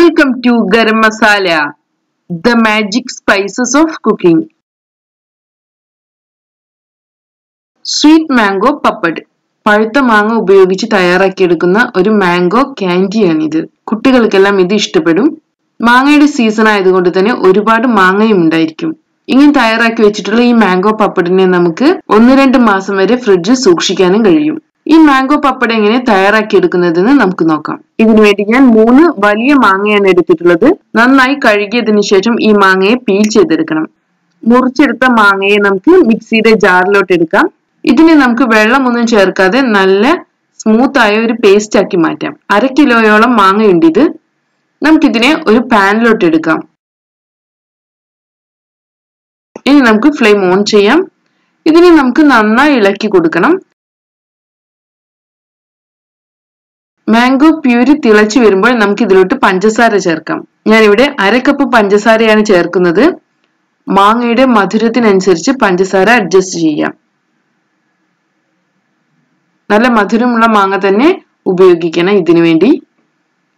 Welcome to garam masala the magic spices of cooking sweet mango papad പഴുത്ത മാങ്ങ ഉപയോഗിച്ച് തയ്യാറാക്കിയെടുക്കുന്ന ഒരു മാംഗോ ക്യാൻഡിയാണിത് കുട്ടികൾക്കെല്ലാം ഇത് ഇഷ്ടപ്പെടും. മാങ്ങയുടെ സീസൺ ആയതുകൊണ്ട് തന്നെ ഒരുപാട് മാങ്ങയും ഉണ്ടായിരിക്കും. ഇങ്ങനെ തയ്യാറാക്കി വെച്ചിട്ടുള്ള ഈ മാംഗോ പപ്പടിനെ നമുക്ക് ഒന്ന് രണ്ട് മാസം വരെ ഫ്രിഡ്ജിൽ സൂക്ഷിക്കാനും കഴിയും. ഈ മാംഗോ പപ്പട എങ്ങനെ തയ്യാറാക്കി എടുക്കുന്നതെന്ന് നമുക്ക് നോക്കാം. ഇതിനുവേണ്ടി ഞാൻ മൂന്ന് വലിയ മാങ്ങയാണ് എടുത്തിട്ടുള്ളത്. നന്നായി കഴുകിയതിനു ശേഷം ഈ മാങ്ങയെ പീൽ ചെയ്തെടുക്കണം. മുറിച്ചെടുത്ത മാങ്ങയെ നമുക്ക് മിക്സിയുടെ ജാറിലോട്ട് എടുക്കാം. ഇതിനെ നമുക്ക് വെള്ളമൊന്നും ചേർക്കാതെ നല്ല സ്മൂത്ത് ആയ ഒരു പേസ്റ്റ് ആക്കി മാറ്റാം. അര കിലോയോളം മാങ്ങയുണ്ട് ഇത്. നമുക്കിതിനെ ഒരു പാനിലോട്ട് എടുക്കാം. ഇനി നമുക്ക് ഫ്ലെയിം ഓൺ ചെയ്യാം. ഇതിനെ നമുക്ക് നന്നായി ഇളക്കി കൊടുക്കണം. മാംഗോ പ്യൂരി തിളച്ചു വരുമ്പോൾ നമുക്ക് ഇതിലോട്ട് പഞ്ചസാര ചേർക്കാം. ഞാനിവിടെ അര കപ്പ് പഞ്ചസാരയാണ് ചേർക്കുന്നത്. മാങ്ങയുടെ മധുരത്തിനനുസരിച്ച് പഞ്ചസാര അഡ്ജസ്റ്റ് ചെയ്യാം. നല്ല മധുരമുള്ള മാങ്ങ തന്നെ ഉപയോഗിക്കണം ഇതിനു വേണ്ടി.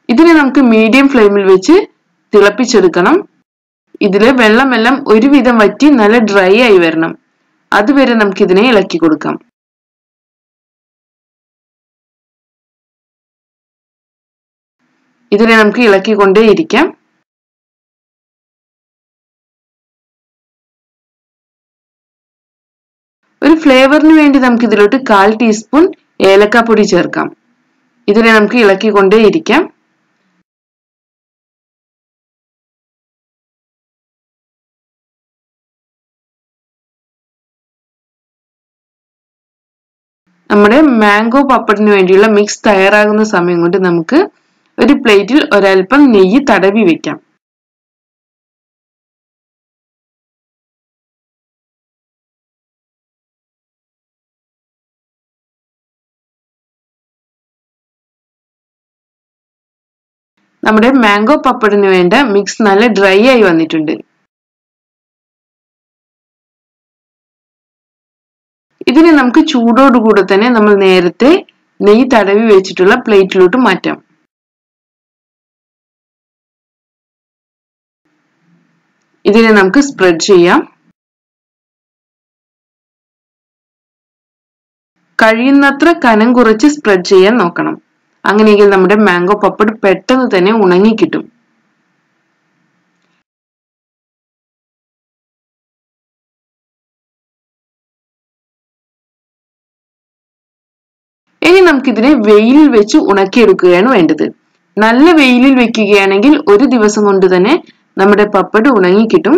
ഇതിനെ നമുക്ക് മീഡിയം ഫ്ലെയിമിൽ വെച്ച് തിളപ്പിച്ചെടുക്കണം. ഇതിൽ വെള്ളമെല്ലാം ഒരുവിധം വറ്റി നല്ല ഡ്രൈ ആയി വരണം. അതുവരെ നമുക്ക് ഇതിനെ ഇളക്കി കൊടുക്കാം. ഇതിനെ നമുക്ക് ഇളക്കിക്കൊണ്ടേയിരിക്കാം ഒരു ഫ്ലേവറിന് വേണ്ടി നമുക്ക് ഇതിലോട്ട് കാൽ ടീസ്പൂൺ ഏലക്കാപ്പൊടി ചേർക്കാം. ഇതിനെ നമുക്ക് ഇളക്കിക്കൊണ്ടേയിരിക്കാം നമ്മുടെ മാംഗോ പപ്പടിന് വേണ്ടിയുള്ള മിക്സ് തയ്യാറാകുന്ന സമയം കൊണ്ട് നമുക്ക് ഒരു പ്ലേറ്റിൽ ഒരൽപ്പം നെയ്യ് തടവി വെക്കാം. നമ്മുടെ മാംഗോ പപ്പടിന് വേണ്ട മിക്സ് നല്ല ഡ്രൈ ആയി വന്നിട്ടുണ്ട്. ഇതിനെ നമുക്ക് ചൂടോടുകൂടെ തന്നെ നമ്മൾ നേരത്തെ നെയ്യ് തടവി വെച്ചിട്ടുള്ള പ്ലേറ്റിലോട്ട് മാറ്റാം. ഇതിനെ നമുക്ക് സ്പ്രെഡ് ചെയ്യാം. കഴിയുന്നത്ര കനം കുറച്ച് സ്പ്രെഡ് ചെയ്യാൻ നോക്കണം. അങ്ങനെയെങ്കിൽ നമ്മുടെ മാംഗോ പപ്പട് പെട്ടെന്ന് തന്നെ ഉണങ്ങിക്കിട്ടും ഇനി നമുക്കിതിനെ വെയിലിൽ വെച്ച് ഉണക്കിയെടുക്കുകയാണ് വേണ്ടത്. നല്ല വെയിലിൽ വെക്കുകയാണെങ്കിൽ ഒരു ദിവസം കൊണ്ട് തന്നെ നമ്മുടെ പപ്പട് ഉണങ്ങിക്കിട്ടും.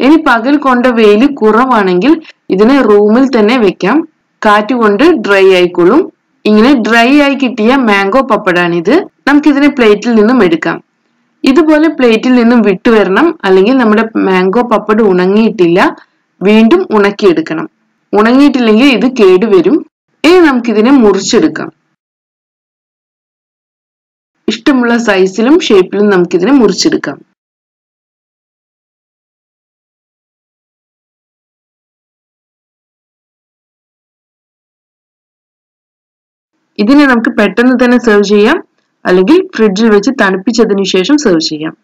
ഇനി പകൽ കൊണ്ട വെയിൽ കുറവാണെങ്കിൽ ഇതിനെ റൂമിൽ തന്നെ വെക്കാം. കാറ്റുകൊണ്ട് ഡ്രൈ ആയിക്കൊള്ളും. ഇങ്ങനെ ഡ്രൈ ആയി കിട്ടിയ മാംഗോ പപ്പടാണിത്. നമുക്കിതിനെ പ്ലേറ്റിൽ നിന്നും എടുക്കാം. ഇതുപോലെ പ്ലേറ്റിൽ നിന്നും വിട്ടുവരണം അല്ലെങ്കിൽ നമ്മുടെ മാംഗോ പപ്പട് ഉണങ്ങിയിട്ടില്ല. വീണ്ടും ഉണക്കിയെടുക്കണം. ഉണങ്ങിയിട്ടില്ലെങ്കിൽ ഇത് കേടുവരും. ഇനി നമുക്കിതിനെ മുറിച്ചെടുക്കാം. ഇഷ്ടമുള്ള സൈസിലും ഷേപ്പിലും നമുക്കിതിനെ മുറിച്ചെടുക്കാം. ഇതിനെ നമുക്ക് പെട്ടെന്ന് തന്നെ സെർവ് ചെയ്യാം. അല്ലെങ്കിൽ ഫ്രിഡ്ജിൽ വെച്ച് തണുപ്പിച്ചതിന് ശേഷം സെർവ് ചെയ്യാം.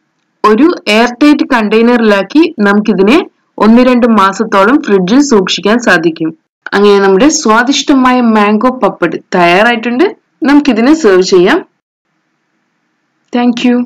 ഒരു എയർ ടൈറ്റ് കണ്ടെയ്നറിലാക്കി നമുക്കിതിനെ ഒന്ന് രണ്ട് മാസത്തോളം ഫ്രിഡ്ജിൽ സൂക്ഷിക്കാൻ സാധിക്കും. അങ്ങനെ നമ്മുടെ സ്വാദിഷ്ടമായ മാംഗോ പപ്പട് തയ്യാറായിട്ടുണ്ട്. നമുക്കിതിനെ സെർവ് ചെയ്യാം. താങ്ക്